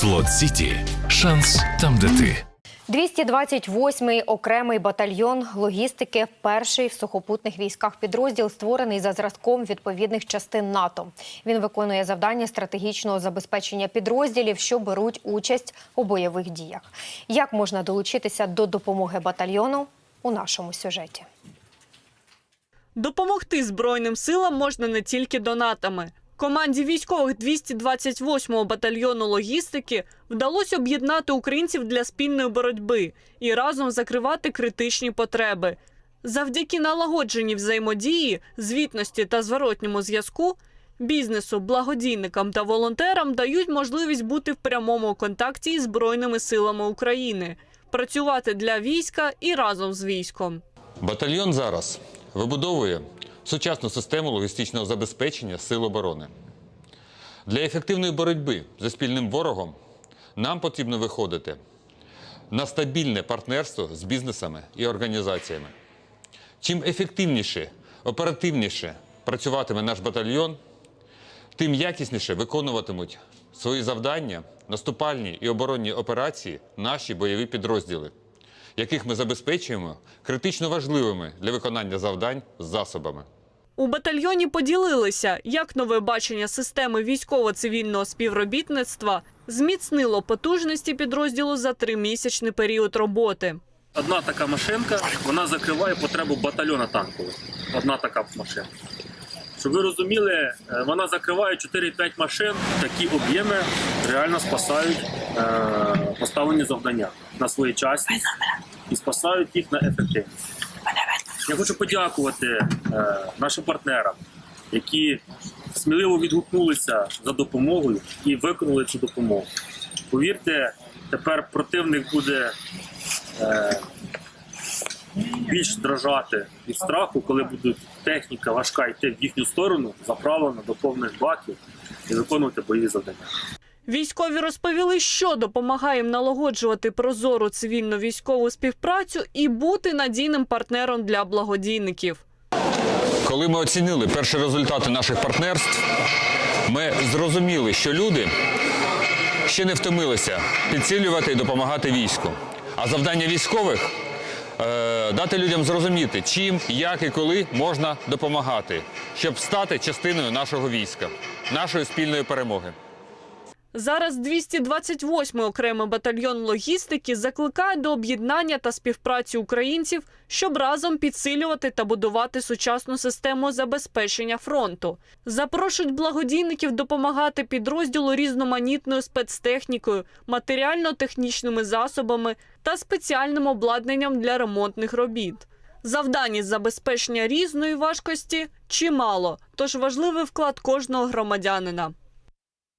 Слот Сіті. Шанс там, де ти. 228-й окремий батальйон логістики, перший в сухопутних військах підрозділ, створений за зразком відповідних частин НАТО. Він виконує завдання стратегічного забезпечення підрозділів, що беруть участь у бойових діях. Як можна долучитися до допомоги батальйону у нашому сюжеті? Допомогти Збройним силам можна не тільки донатами. Команді військових 228-го батальйону логістики вдалося об'єднати українців для спільної боротьби і разом закривати критичні потреби. Завдяки налагодженій взаємодії, звітності та зворотньому зв'язку бізнесу, благодійникам та волонтерам дають можливість бути в прямому контакті із Збройними силами України, працювати для війська і разом з військом. Батальйон зараз вибудовує сучасну систему логістичного забезпечення сил оборони. Для ефективної боротьби зі спільним ворогом нам потрібно виходити на стабільне партнерство з бізнесами і організаціями. Чим ефективніше, оперативніше працюватиме наш батальйон, тим якісніше виконуватимуть свої завдання, наступальні і оборонні операції наші бойові підрозділи, яких ми забезпечуємо критично важливими для виконання завдань засобами. У батальйоні поділилися, як нове бачення системи військово-цивільного співробітництва зміцнило потужності підрозділу за тримісячний період роботи. Одна така машинка, вона закриває потребу батальйона танкового. Одна така машинка. Щоб ви розуміли, е, вона закриває 4-5 машин. Такі об'єми реально спасають е, поставлені завдання на своїй часі і спасають їх на ефективність. Я хочу подякувати е, нашим партнерам, які сміливо відгукнулися за допомогою і виконали цю допомогу. Повірте, тепер противник буде е, більш дрожати від страху, коли буде техніка важка йти в їхню сторону, заправлена до повних баків і виконувати бойові завдання. Військові розповіли, що допомагає їм налагоджувати прозору цивільно-військову співпрацю і бути надійним партнером для благодійників. Коли ми оцінили перші результати наших партнерств, ми зрозуміли, що люди ще не втомилися підсилювати і допомагати війську. А завдання військових е, дати людям зрозуміти, чим, як і коли можна допомагати, щоб стати частиною нашого війська, нашої спільної перемоги. Зараз 228-й окремий батальйон логістики закликає до об'єднання та співпраці українців, щоб разом підсилювати та будувати сучасну систему забезпечення фронту. Запрошують благодійників допомагати підрозділу різноманітною спецтехнікою, матеріально-технічними засобами та спеціальним обладнанням для ремонтних робіт. Завдань із забезпечення різної важкості чимало, тож важливий вклад кожного громадянина.